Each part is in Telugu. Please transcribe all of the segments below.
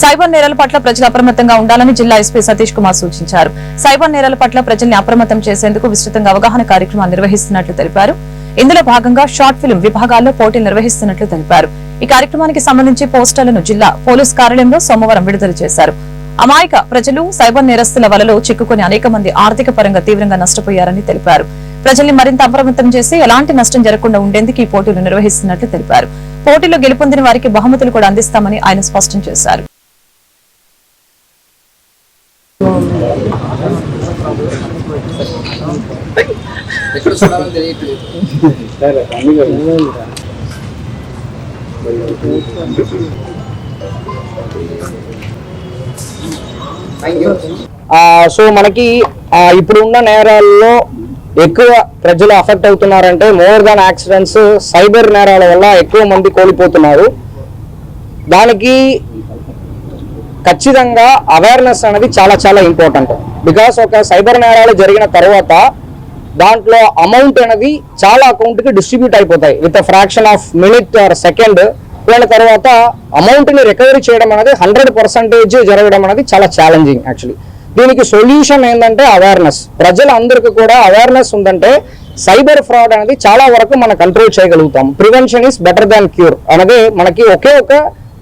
సైబర్ నేరాల పట్ల ప్రజలు అప్రమత్తంగా ఉండాలని జిల్లా ఎస్పీ సతీష్ కుమార్ సూచించారు. సైబర్ నేరాల పట్ల ప్రజల్ని అప్రమత్తం చేసేందుకు విస్తృతంగా అవగాహన కార్యక్రమాలు నిర్వహిస్తున్నట్లు తెలిపారు. ఇందులో భాగంగా షార్ట్ ఫిల్మ్ విభాగాల్లో పోటీలు నిర్వహిస్తున్నట్లు తెలిపారు. ఈ కార్యక్రమానికి సంబంధించి పోస్టర్లను జిల్లా పోలీస్ కార్యాలయంలో సోమవారం విడుదల చేశారు. అమాయక ప్రజలు సైబర్ నేరస్తుల వలలో చిక్కుకుని అనేక మంది ఆర్థిక పరంగా తీవ్రంగా నష్టపోయారని తెలిపారు. ప్రజల్ని మరింత అప్రమత్తం చేసి ఎలాంటి నష్టం జరగకుండా ఉండేందుకు ఈ పోటీలు నిర్వహిస్తున్నట్లు తెలిపారు. పోటీలో గెలుపొందిన వారికి బహుమతులు కూడా అందిస్తామని ఆయన స్పష్టం చేశారు. సో మనకి ఇప్పుడు ఉన్న నేరాల్లో ఎక్కువ ప్రజలు అఫెక్ట్ అవుతున్నారంటే మోర్ దాన్ యాక్సిడెంట్స్ సైబర్ నేరాల వల్ల ఎక్కువ మంది కోల్పోతున్నారు. దానికి ఖచ్చితంగా అవేర్నెస్ అనేది చాలా చాలా ఇంపార్టెంట్ బికాస్ ఒక సైబర్ నేరాలు జరిగిన తర్వాత దాంట్లో అమౌంట్ అనేది చాలా అకౌంట్కి డిస్ట్రిబ్యూట్ అయిపోతాయి. With fraction of minute or second వాళ్ళ తర్వాత అమౌంట్ని రికవరీ చేయడం అనేది హండ్రెడ్ పర్సెంటేజ్ జరగడం అనేది చాలా ఛాలెంజింగ్ యాక్చువల్లీ దీనికి సొల్యూషన్ ఏంటంటే అవేర్నెస్ ప్రజలందరికీ కూడా అవేర్నెస్ ఉందంటే సైబర్ ఫ్రాడ్ అనేది చాలా వరకు మనం కంట్రోల్ చేయగలుగుతాం. Prevention is better than cure అనేది మనకి ఒకే ఒక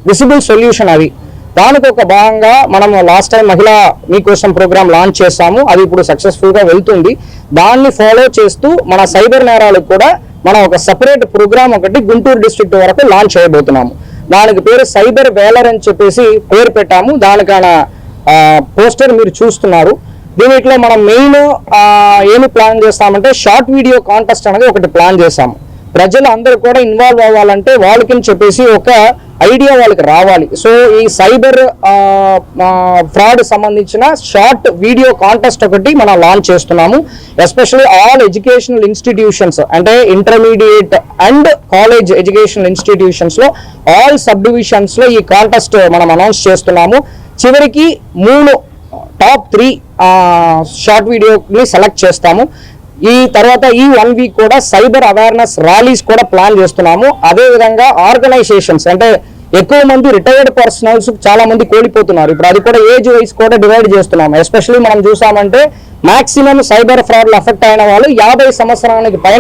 విసిబుల్ సొల్యూషన్ అది దానికి ఒక భాగంగా మనం లాస్ట్ టైం మహిళా మీకోసం ప్రోగ్రామ్ లాంచ్ చేస్తాము అది ఇప్పుడు సక్సెస్ఫుల్గా వెళ్తుంది. దాన్ని ఫాలో చేస్తూ మన సైబర్ నేరాలకు కూడా మనం ఒక సపరేట్ ప్రోగ్రామ్ ఒకటి గుంటూరు డిస్ట్రిక్ట్ వరకు లాంచ్ చేయబోతున్నాము. దానికి పేరు సైబర్ వేలర్ అని చెప్పేసి పేరు పెట్టాము. దానికాన పోస్టర్ మీరు చూస్తున్నారు. దీనిట్లో మనం మెయిన్ ఏమి ప్లాన్ చేస్తామంటే షార్ట్ వీడియో కాంటెస్ట్ అనేది ఒకటి ప్లాన్ చేసాము ప్రజలు అందరూ కూడా ఇన్వాల్వ్ అవ్వాలంటే వాళ్ళకి చెప్పేసి ఒక ఐడియా వాళ్ళకి రావాలి. సో ఈ సైబర్ ఫ్రాడ్ సంబంధించిన షార్ట్ వీడియో కాంటెస్ట్ ఒకటి మనం లాంచ్ చేస్తున్నాము. ఎస్పెషల్లీ ఆల్ ఎడ్యుకేషనల్ ఇన్స్టిట్యూషన్స్ అంటే ఇంటర్మీడియట్ అండ్ కాలేజ్ ఎడ్యుకేషనల్ ఇన్స్టిట్యూషన్స్లో ఆల్ సబ్ డివిజన్స్లో ఈ కాంటెస్ట్ మనం అనౌన్స్ చేస్తున్నాము. చివరికి మూడు టాప్ త్రీ షార్ట్ వీడియోని సెలెక్ట్ చేస్తాము. ఈ తర్వాత ఈ వన్ వీక్ కూడా సైబర్ అవేర్నెస్ ర్యాలీస్ కూడా ప్లాన్ చేస్తున్నాము. అదే విధంగా ఆర్గనైజేషన్స్ అంటే ఎక్కువ మంది రిటైర్డ్ పర్సనల్స్ చాలా మంది కోల్పోతున్నారు. ఇప్పుడు అది కూడా ఏజ్ వైస్ కూడా డివైడ్ చేస్తున్నాము. ఎస్పెషల్లీ మనం చూసామంటే మాక్సిమం సైబర్ ఫ్రాడ్ అఫెక్ట్ అయిన వాళ్ళు యాభై సంవత్సరానికి పైన